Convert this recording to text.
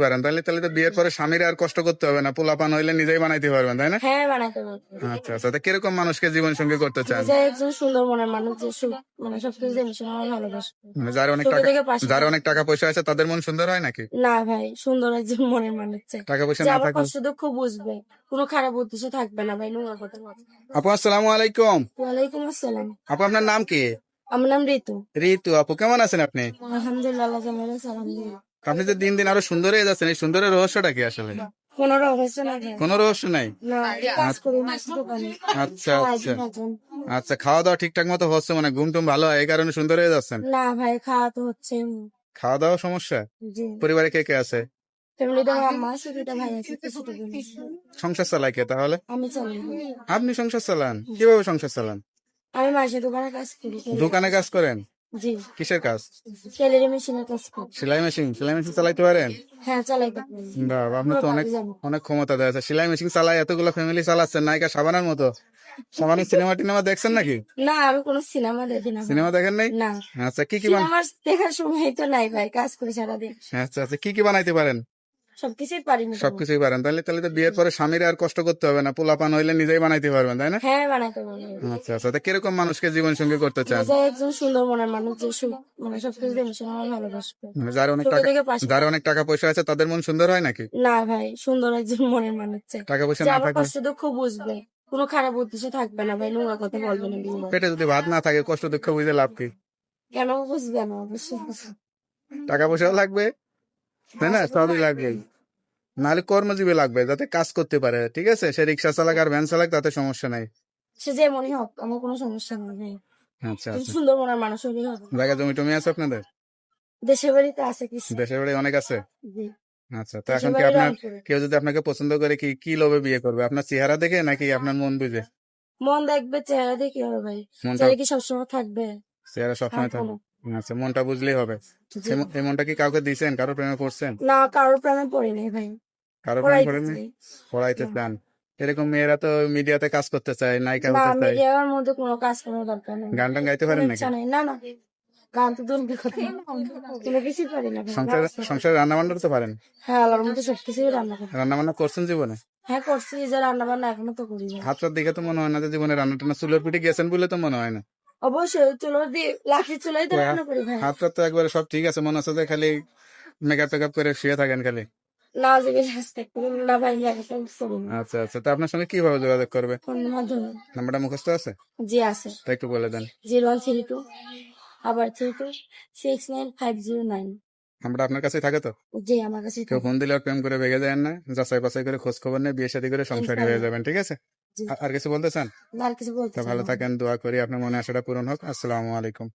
পারেন তাহলে তাহলে তো বিয়ের পরে স্বামীর আর কষ্ট করতে হবে না। পোলাপান হইলে নিজেই বানাইতে পারবেন তাই না? হ্যাঁ বানাতে পারব। আচ্ছা আচ্ছা। তা কীরকম মানুষকে জীবন সঙ্গী করতে চান? যে একজন সুন্দর মনের মানুষ যে মানে সবকিছু জেনে শুনে আমার ভালোবাসবে মানে যার অনেক টাকা যার অনেক টাকা পয়সা আছে তাদের মন সুন্দর হয় নাকি? না ভাই সুন্দর একজন মনের মানুষ চাই। টাকা পয়সা না থাকলে কষ্ট দুঃখ বুঝবে কোনো খারাপ উদ্দেশ্য থাকবে না ভাই নোংরা কথা আপু আসসালামু আলাইকুম। ওয়ালাইকুম আসসালাম। আপু আপনার নাম কি? আমার নাম ঋতু। ঋতু আপু কেমন আছেন আপনি? আলহামদুলিল্লাহ আলহামদুলিল্লাহ। আপনি যে দিন দিন আরও সুন্দর হয়ে যাচ্ছেন এই সুন্দরের রহস্যটা কি আসলে? কোনো রহস্য নাই আচ্ছা আচ্ছা। আচ্ছা খাওয়া দাওয়া ঠিকঠাক মতো হচ্ছে মানে ঘুম টুম ভালো হয় এই কারণে সুন্দর হয়ে যাচ্ছেন? না ভাই খাওয়া তো হচ্ছে। খাওয়া দাওয়া সমস্যা পরিবারে কে কে আছে। সংসার চালায় কে তাহলে? আপনি সংসার চালান? কীভাবে সংসার চালান? আমি মাসে দোকানে কাজ করি। দোকানে কাজ করেন? জি। কিসের কাজ? মেশিনের কাজ সেলাই মেশিন? সেলাই মেশিন চালাইতে পারেন? হ্যাঁ চালাইতে বাবা আপনি তো অনেক অনেক ক্ষমতা দেয় আছে। সেলাই মেশিন চালাই এতগুলো ফ্যামিলি চালাচ্ছেন নায়িকা সাবানার মতো। সাবানের সিনেমা টিনেমা দেখছেন নাকি? না আমি কোনো সিনেমা দেখি না সিনেমা দেখেন নাই? না। আচ্ছা কি কি বানান দেখার সময় তো নাই ভাই। কাজ করে সারাদিন। আচ্ছা আচ্ছা কি কি বানাইতে পারেন? সবকিছুই পারি সবকিছুই পারেন। তাহলে তাহলে তো বিয়ের পরে স্বামীর আর কষ্ট করতে হবে না। পোলাপান হইলে নিজেই বানাইতে পারবেন তাই না? হ্যাঁ বানাতে পারব। আচ্ছা আচ্ছা। তা কীরকম মানুষকে জীবন সঙ্গী করতে চান? একজন সুন্দর মনের মানুষ যে মানে সবকিছু জেনে ভালোবাসবে। মানে যার অনেক টাকা যার অনেক টাকা পয়সা আছে তাদের মন সুন্দর হয় নাকি? না ভাই সুন্দর একজন মনের মানুষ চাই। টাকা পয়সা না থাকলে কষ্ট দুঃখ বুঝবে। কোনো খারাপ উদ্দেশ্য থাকবে না ভাই নোংরা কথা বলবে না পেটে যদি ভাত না থাকে কষ্ট দুঃখ বুঝে লাভ কি? কেন বুঝবে না অবশ্যই টাকা পয়সাও লাগবে তাই না? সবই লাগবে নাহলে কর্মজীবী লাগবে যাতে কাজ করতে পারে ঠিক আছে? সে রিক্সা চালাক আর ভ্যান চালাক তাতে সমস্যা নাই। সে যে মনে হোক আমার কোনো সমস্যা নেই আচ্ছা আচ্ছা সুন্দর মনের মানুষ হলেই হবে। জায়গা জমি টমি আছে আপনাদের? দেশের বাড়িতে আছে কিছু। দেশের বাড়ি অনেক আছে? জি। আচ্ছা তো এখন কি আপনার কেউ যদি আপনাকে পছন্দ করে কি কি লোভে বিয়ে করবে? আপনার চেহারা দেখে নাকি আপনার মন বুঝে? মন দেখবে চেহারা দেখে হবে ভাই। চেহারা কি সবসময় থাকবে? চেহারা সবসময় থাকবে। আচ্ছা মনটা বুঝলেই হবে। এই মনটা কি কাউকে দিয়েছেন কারও প্রেমে পড়ছেন? না কারোর প্রেমে পড়ি নাই ভাই। কারও প্রেমে পড়াইতে পড়াইতে চান। এরকম মেয়েরা তো মিডিয়াতে কাজ করতে চায় নায়িকা হতে চায়। মিডিয়ার মধ্যে কোনো কাজ করার দরকার নেই। গান টান গাইতে পারেন নাকি? না না গান তো কথা। কোনো কিছুই পারি না। সংসার সংসারে রান্না বান্না তো পারেন? হ্যাঁ আল্লাহর মধ্যে সবকিছুই রান্না করি। রান্না বান্না করছেন জীবনে? হ্যাঁ করছি। যে রান্না বান্না এখনও তো করি। হাতটার দিকে তো মনে হয় না যে জীবনে রান্না টান্না চুলের পিঠে গেছেন বলে তো মনে হয় না। অবশ্যই চুলো দিয়ে লাঠি চুলাই তো রান্না করি ভাই। হাতটা তো একবারে সব ঠিক আছে মনে হচ্ছে যে খালি মেকআপ টেকআপ করে শুয়ে থাকেন খালি। না না ভাই আচ্ছা আচ্ছা তো আপনার সঙ্গে কীভাবে যোগাযোগ করবে? নাম্বারটা মুখস্থ আছে? জি আছে। তা একটু বলে দেন। জিরো ওয়ান থ্রি টু আবার three two six nine five zero nine. নাম্বারটা আপনার কাছে থাকে তো? জি আমার কাছে কেউ ফোন দিলে প্রেম করে ভেগে যায় না যাচাই বাছাই করে খোঁজ খবর নেই বিয়ে শাদী করে সংসারী হয়ে যাবেন ঠিক আছে। আর- কিছু বলতে চান ভালো থাকেন দোয়া করি আপনার মনে আশাটা পূরণ হোক। আসসালামু আলাইকুম।